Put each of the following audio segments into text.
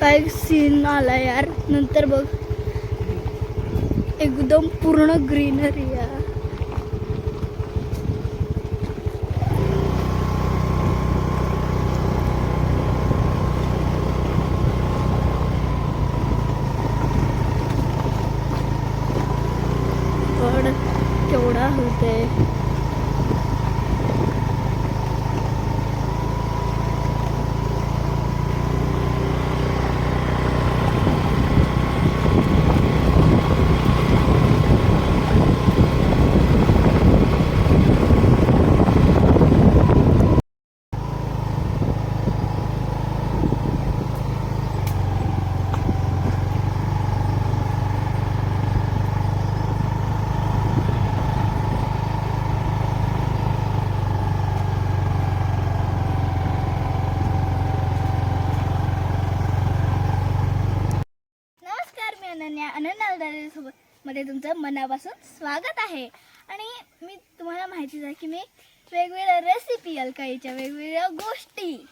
काय सीन आला यार? नंतर बघ. एकदम पूर्ण ग्रीनरी यार पण केवढा होते नमस्कार मी अनन्या अनन्या सोबत मध्ये तुमचं मनापासून स्वागत आहे. आणि मी तुम्हाला माहितीच आहे की मी वेगवेगळ्या रेसिपी अलकाईच्या वेगवेगळ्या गोष्टी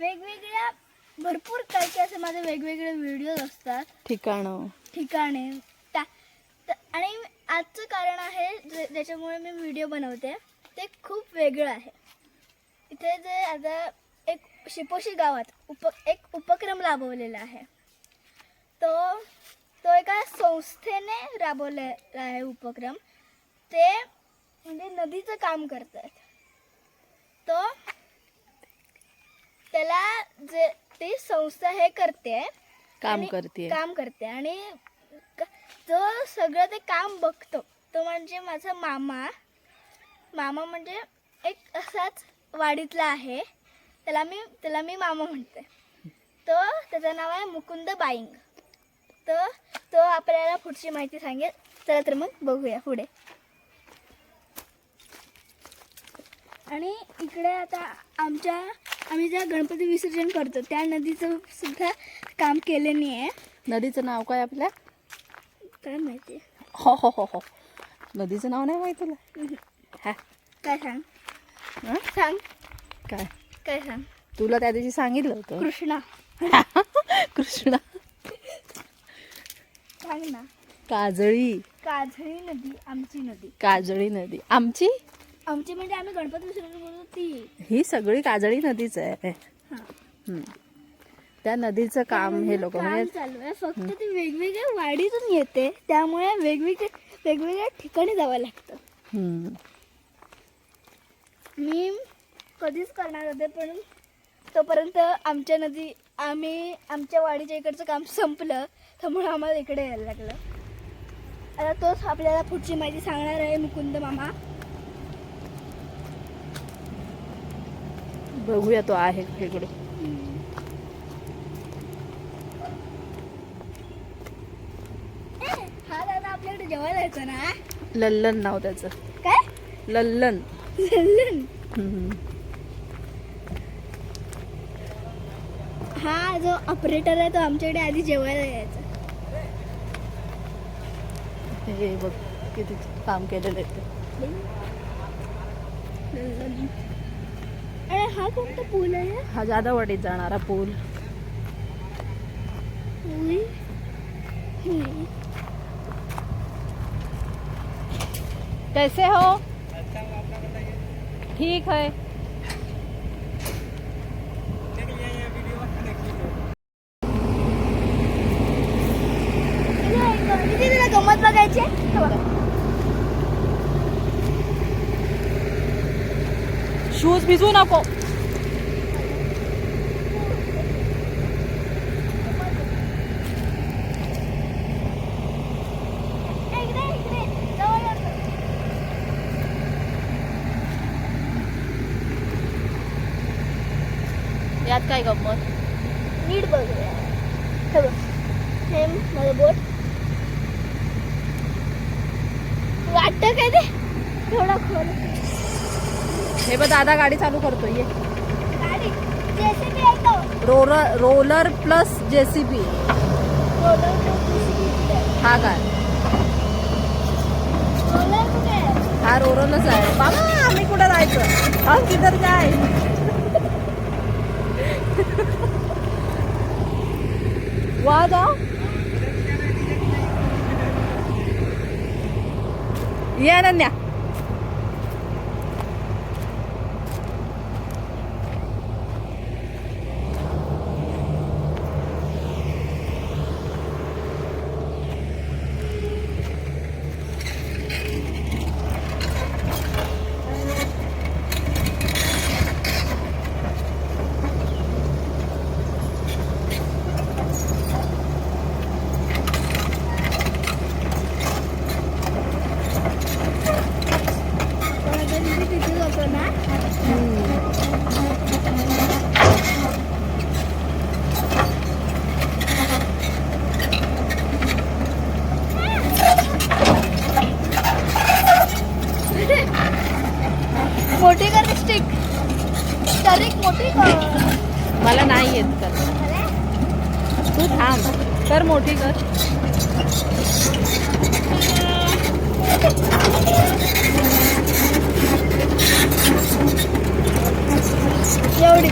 वेगवेगळ्या भरपूर काही असे माझे वेगवेगळे व्हिडिओ असतात. ठिकाणं. ठिकाणे आणि आजचं कारण आहे जे- ज्याच्यामुळे मी व्हिडिओ बनवते ते खूप वेगळं आहे. इथे जे आता एक शिपोशी गावात उप एक उपक्रम राबवलेला आहे. तो तो एका संस्थेने राबवलेला आहे उपक्रम ते म्हणजे नदीचं काम करतात तो त्याला जे ती संस्था हे करते काम करते काम करते आणि जो सगळं ते काम बघतो तो म्हणजे माझा मामा मामा म्हणजे एक असाच वाडीतला आहे त्याला मी त्याला मी मामा म्हणते तो त्याचं नाव आहे मुकुंद बाईंग तर तो आपल्याला पुढची माहिती सांगेल. चला तर मग बघूया पुढे. आणि इकडे आता आमच्या आम्ही ज्या गणपती विसर्जन करतो त्या नदीचं सुद्धा काम केलेलं आहे नदीचं नाव काय आपल्या? काय माहिती हो हो हो हो. नदीचं नाव नाही माहीत तुला? हा. काय सांग? हं? सांग. काय? काय सांग? तुला त्या दिवशी सांगितलं होतं. कृष्णा. कृष्णा. सांग ना? काजळी. काजळी नदी आमची नदी. काजळी नदी. आमची? आमची म्हणजे आम्ही गणपती विसर्जन करतो ती. ही सगळी काजळी नदीच आहे. हा. हम्म. त्या नदीचं काम हे लोक काम म्हणजे चालू आहे. फक्त ती वेगवेगळ्या वाडीतून येते. त्यामुळे वेगवेगळे वेगवेगळ्या ठिकाणी जावं लागतं. हम्म. मी कधीच करणार होते पण तोपर्यंत आमच्या नदी आम्ही आमच्या वाडीच्या इकडचं काम संपलं. त्यामुळे आम्हाला इकडे यायला लागलं. आता तोच आपल्याला पुढची माहिती सांगणार आहे मुकुंद मामा. बघूया तो आहे इकडे. हा दादा आपल्याकडे जेवायला यायचा ना? लल्लन नाव त्याचं. काय? लल्लन. लल्लन. हा जो ऑपरेटर आहे तो आमच्याकडे आधी जेवायला यायचा. हे बघ किती काम केलेलं आहे. आणि हा कोणता पूल आहे हा जादावाडीत जाणारा पूल. हुई. कैसे हो ठीक है शूज भिजू नको यात काय गंमत? नीट बघूया हे बघ हे माझं बोट. वाटतं काय ते? थोडं खोल. हे बघ दादा गाडी चालू करतो ये. Roller roller plus JCB. हा काय? हा रोरनच आहे. बाबा आम्ही कुठं जायचं हा तिथं काय? वा ये या न्या मोठी कर स्टिक तरीक मोठी कर मला नाही येत कर तू थांब. कर मोठी कर. एवढी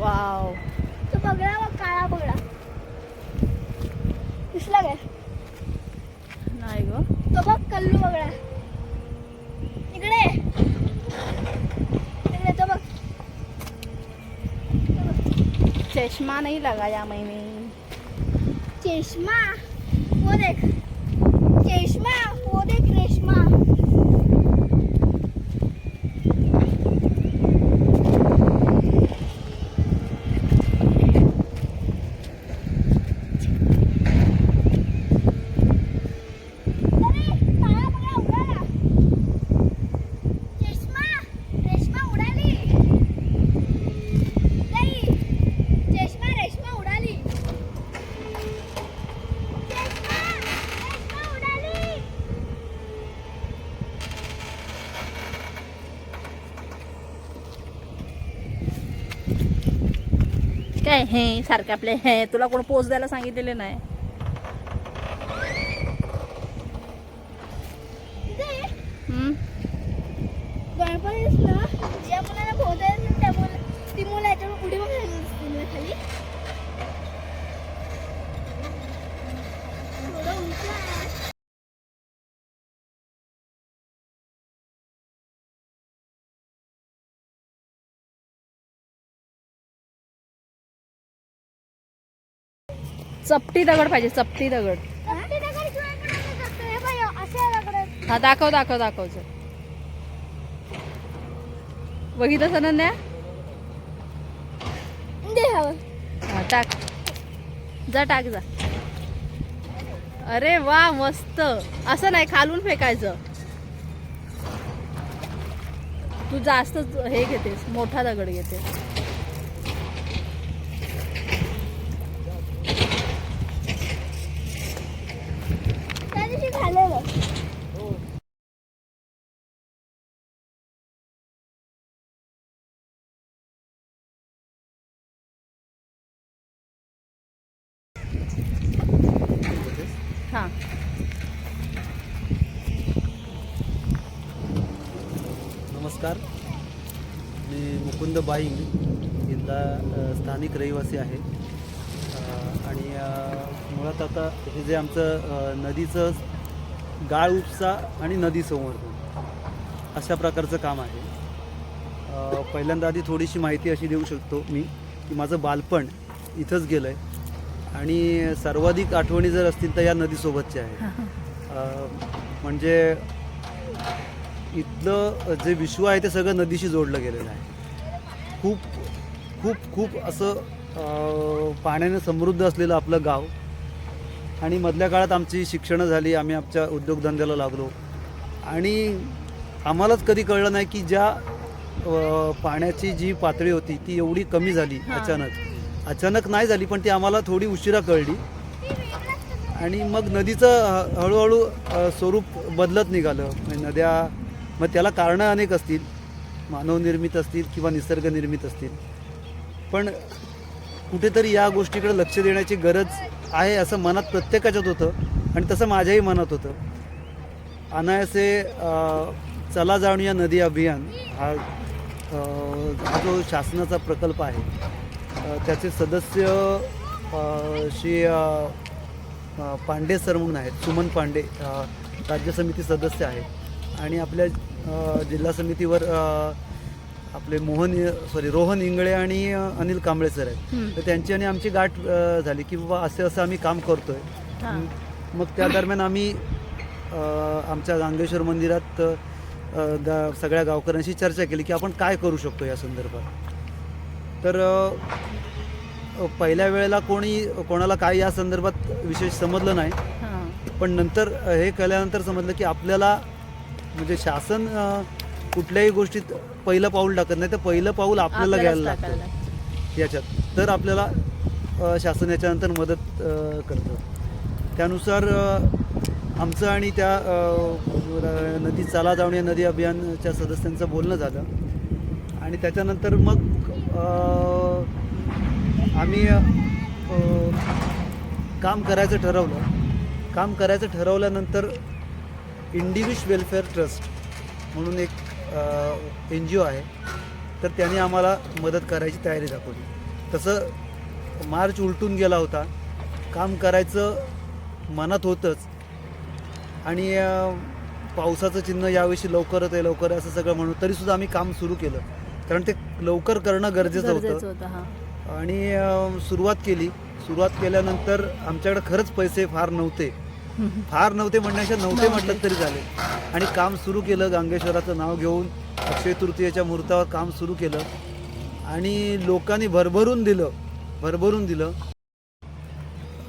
वाव तो बगडा बघ काळा बगडा दिसला काय नाही ग तो बघ कल्लू बगडा इकडे इकडे तो बघ चश्मा नहीं लगाया मैंने चश्मा वो देख काय हे सारखे आपले हे तुला कोण पोच द्यायला सांगितलेले नाही इथे हम्म? गणपतीस ना ज्या मुलांना पोहता येत नाही त्या मुलं ती मुलं याच्यावर उडी मारायला दिसतील ना खाली थोडं उंच आहे. चपटी दगड पाहिजे चपटी दगड. हे दाखव दाखव दाखव. बघितलं हवं. हा टाक. जा टाक जा. अरे वा मस्त. असं नाही खालून फेकायचं. तू जास्त हे घेतेस मोठा दगड घेतेस त्या दिवशी खाल्लेलं हां नमस्कार. मी मुकुंद बाईंग इथला स्थानिक रहिवासी आहे. आणि मुळात आता हे जे आमचं नदीचं गाळ उपसा आणि नदी संवर्धन अशा प्रकारचं काम आहे. पहिल्यांदा आधी थोडीशी माहिती अशी देऊ शकतो मी की माझं बालपण इथंच गेलं आहे आणि सर्वाधिक आठवणी जर असतील तर या नदीसोबतच्या आहे म्हणजे इथलं जे विश्व आहे ते सगळं नदीशी जोडलं गेलेलं आहे. खूप खूप खूप असं पाण्याने समृद्ध असलेलं आपलं गाव. आणि मधल्या काळात आमची शिक्षणं झाली आम्ही आमच्या उद्योगधंद्याला लागलो. आणि आम्हालाच कधी कळलं नाही की ज्या पाण्याची जी पातळी होती ती एवढी कमी झाली. अचानक. अचानक नाही झाली पण ती आम्हाला थोडी उशिरा कळली. आणि मग नदीचं ह- हळूहळू स्वरूप बदलत निघालं. म्हणजे नद्या मग त्याला कारणं अनेक असतील. मानवनिर्मित असतील किंवा निसर्गनिर्मित असतील. पण कुठेतरी या गोष्टीकडे लक्ष देण्याची गरज आहे असं मनात प्रत्येकाच्यात होतं आणि तसं माझ्याही मनात होतं. अनायासे चला जाणूया नदी अभियान. हा हा जो शासनाचा प्रकल्प आहे त्याचे सदस्य श्री पांडे सर म्हणून आहेत. सुमन पांडे राज्य समिती सदस्य आहेत. आणि आपल्या जिल्हा समितीवर आपले मोहन सॉरी रोहन इंगळे आणि अनिल कांबळे सर आहेत. तर त्यांची आणि आमची गाठ झाली की बाबा असं असं आम्ही काम करतोय. मग त्या दरम्यान आम्ही आमच्या गांगेश्वर मंदिरात गा सगळ्या गावकऱ्यांशी चर्चा केली की आपण काय करू शकतो या संदर्भात तर पहिल्या वेळेला कोणी कोणाला काय या संदर्भात विशेष समजलं नाही. पण नंतर हे कळल्यानंतर समजलं की आपल्याला म्हणजे शासन कुठल्याही गोष्टीत पहिलं पाऊल टाकत नाही तर पहिलं पाऊल आपल्याला घ्यायला लागतं. याच्यात. तर आपल्याला शासन याच्यानंतर मदत करतं. त्यानुसार आमचं आणि त्या नदी चाला जाऊन या नदी अभियानच्या सदस्यांचं बोलणं झालं. आणि त्याच्यानंतर मग आम्ही काम करायचं ठरवलं. काम करायचं ठरवल्यानंतर इंडिविश वेलफेअर ट्रस्ट म्हणून एक एन जी ओ आहे. तर त्यांनी आम्हाला मदत करायची तयारी दाखवली. तसं मार्च उलटून गेला होता. काम करायचं मनात होतंच. आणि पावसाचं चिन्ह यावर्षी लवकरच आहे लवकर असं सगळं म्हणून तरीसुद्धा आम्ही काम सुरू केलं. कारण ते लवकर करणं गरजेचं होतं. आणि सुरुवात केली. सुरुवात केल्यानंतर आमच्याकडे खरंच पैसे फार नव्हते. फार नव्हते म्हणण्याच्या नव्हते म्हटलं तरी झाले आणि काम सुरू केलं गांगेश्वराचं नाव घेऊन अक्षय तृतीयेच्या मुहूर्तावर काम सुरू केलं. आणि लोकांनी भरभरून दिलं भरभरून दिलं.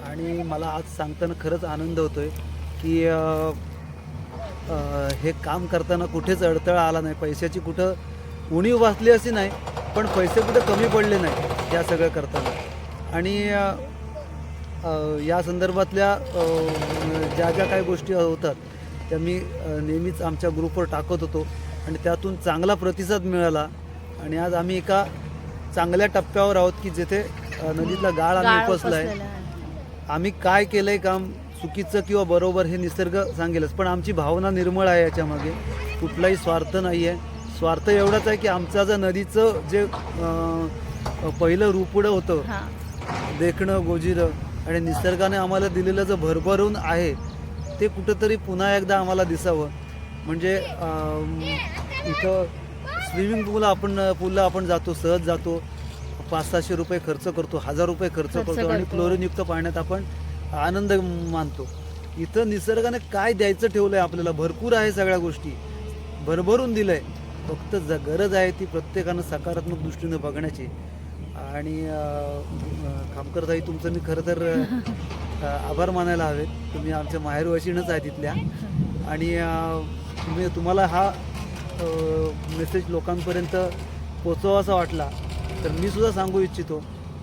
आणि मला आज सांगताना खरंच आनंद होतोय की हे काम करताना कुठेच अडथळा आला नाही. पैशाची कुठं उणीव वाचली अशी नाही पण पैसे कुठे कमी पडले नाही या सगळं करताना. आणि या संदर्भातल्या ज्या ज्या काही गोष्टी होतात त्या मी नेहमीच आमच्या ग्रुपवर टाकत होतो. आणि त्यातून चांगला प्रतिसाद मिळाला. आणि आज आम्ही एका चांगल्या टप्प्यावर आहोत की जिथे नदीतला गाळ आम्ही उपसला आहे. आहे. आम्ही काय केलंय काम चुकीचं किंवा बरोबर हे निसर्ग सांगेलच. पण आमची भावना निर्मळ आहे याच्यामागे कुठलाही स्वार्थ नाही आहे स्वार्थ एवढाच आहे की आमचं जर नदीचं जे पहिलं रूपुडं होतं. देखणं गोजिरं आणि निसर्गाने आम्हाला दिलेलं जे भरभरून आहे ते कुठंतरी पुन्हा एकदा आम्हाला दिसावं. म्हणजे इथं स्विमिंग पूल आपण पूलला आपण जातो सहज जातो. पाच सहाशे रुपये खर्च करतो हजार रुपये खर्च करतो आणि. क्लोरीनयुक्त पाण्यात आपण आनंद मानतो. इथं निसर्गाने काय द्यायचं ठेवलंय आपल्याला? भरपूर आहे सगळ्या गोष्टी. भरभरून दिलंय. फक्त ज गरज आहे ती प्रत्येकानं सकारात्मक दृष्टीनं बघण्याची. आणि खामकरताई तुमचं मी खरं तर आभार मानायला हवेत. तुम्ही आमच्या माहेर वशिणच आहे तिथल्या. आणि तुम्ही तुम्हाला हा मेसेज लोकांपर्यंत पोचवासा वाटला तर मी सुद्धा सांगू इच्छितो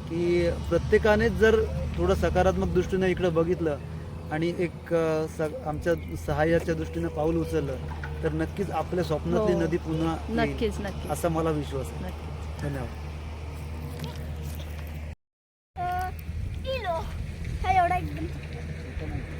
की प्रत्येकानेच जर थोडं सकारात्मक दृष्टीनं इकडं बघितलं आणि एक स आमच्या सहाय्याच्या दृष्टीनं पाऊल उचललं तर नक्कीच आपल्या स्वप्नातली हो. नदी पुन्हा. नक्कीच नक्कीच. असा मला विश्वास आहे. धन्यवाद.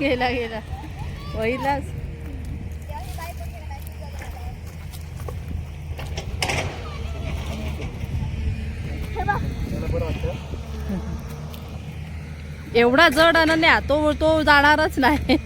गेला गेला. वहिलाच. एवढा जड आणि तो तो जाणारच नाही.